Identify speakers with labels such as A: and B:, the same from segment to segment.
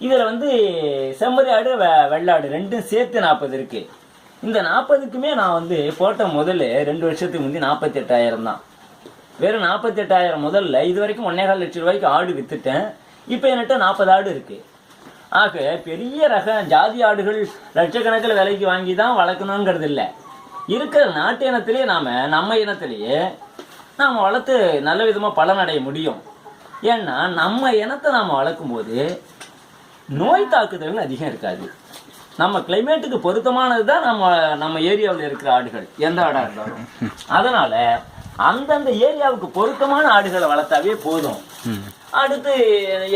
A: இதில் வந்து செம்மறி ஆடு வெ வெள்ளாடு ரெண்டும் சேர்த்து நாற்பது இருக்குது இந்த நாற்பதுக்குமே நான் வந்து போட்ட முதல்ல ரெண்டு வருஷத்துக்கு முந்தி நாற்பத்தெட்டாயிரம் தான். வெறும் நாற்பத்தெட்டாயிரம் முதல்ல இது வரைக்கும் ஒன்னேகால் லட்சம் ரூபாய்க்கு ஆடு விற்றுட்டேன் இப்போ என்கிட்ட நாற்பது ஆடு இருக்குது ஆக பெரிய ரக ஜாதி ஆடுகள் லட்சக்கணக்கில் விலைக்கு வாங்கி தான் வளர்க்கணுங்கிறது இல்லை. இருக்கிற நாட்டு இனத்திலே நாம் நம்ம இனத்திலேயே நாம் வளர்த்து நல்ல விதமாக பலனடைய முடியும். ஏன்னா நம்ம இனத்தை நாம் வளர்க்கும்போது நோய் தாக்குதல்னு அதிகம் இருக்காது. நம்ம கிளைமேட்டுக்கு பொருத்தமானது தான் நம்ம நம்ம ஏரியாவில் இருக்கிற ஆடுகள். எந்த ஆடாக இருந்தாலும். அதனால அந்தந்த ஏரியாவுக்கு பொருத்தமான ஆடுகளை வளர்த்தாவே போதும். அடுத்து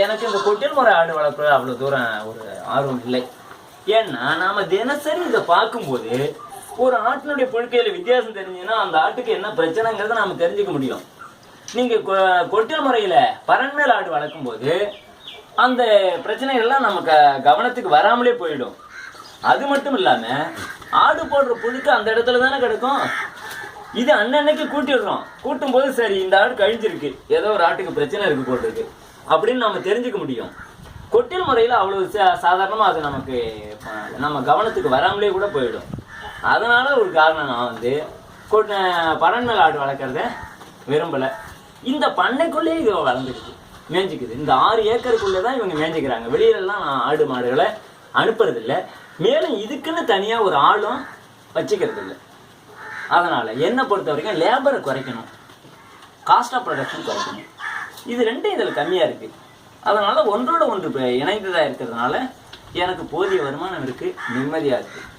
A: எனக்கு இந்த கொட்டில் முறை ஆடு வளர்ப்பு அவ்வளோ தூரம் ஒரு ஆர்வம் இல்லை. ஏன்னா நாம தினசரி இதை பார்க்கும்போது ஒரு ஆட்டினுடைய புழுக்கையில வித்தியாசம் தெரிஞ்சுன்னா அந்த ஆட்டுக்கு என்ன பிரச்சனைங்கிறத நாம தெரிஞ்சுக்க முடியும். நீங்க கொட்டில் முறையில பரண்மேல் ஆடு வளர்க்கும்போது அந்த பிரச்சனைகள்லாம் நமக்கு கவனத்துக்கு வராமலே போயிடும். அது மட்டும் இல்லாமல் ஆடு போடுற புழுக்கு அந்த இடத்துல தானே கிடக்கும்? இது அன்னன்னைக்கு கூட்டிடுறோம். கூட்டும் போது சரி இந்த ஆடு கழிஞ்சிருக்கு. ஏதோ ஒரு ஆட்டுக்கு பிரச்சனை இருக்கு போட்டிருக்கு அப்படின்னு நம்ம தெரிஞ்சுக்க முடியும். கொட்டில் முறையில் அவ்வளவு சா- அது நமக்கு நம்ம கவனத்துக்கு வராமலே கூட போயிடும். அதனால ஒரு காரணம் நான் வந்து கொட்ட பரண்மேல் ஆடு வளர்க்குறத விரும்பலை. இந்த பண்ணைக்குள்ளேயே இது வளர்ந்துருக்கு மேய்ஞ்சிக்குது இந்த ஆறு ஏக்கருக்குள்ளே தான் இவங்க மேய்ஞ்சிக்கிறாங்க வெளியிலலாம் நான் ஆடு மாடுகளை அனுப்புறதில்ல. மேலும் இதுக்குன்னு தனியாக ஒரு ஆளும் வச்சுக்கிறது இல்லை அதனால் என்னை பொறுத்த வரைக்கும் லேபரை குறைக்கணும். காஸ்ட் ஆஃப் ப்ரொடக்ஷன் குறைக்கணும். இது ரெண்டும் இதில் கம்மியாக இருக்குது அதனால் ஒன்றோட ஒன்று இணைந்ததாக இருக்கிறதுனால எனக்கு போதிய வருமானம் இருக்குது நிம்மதியாக இருக்குது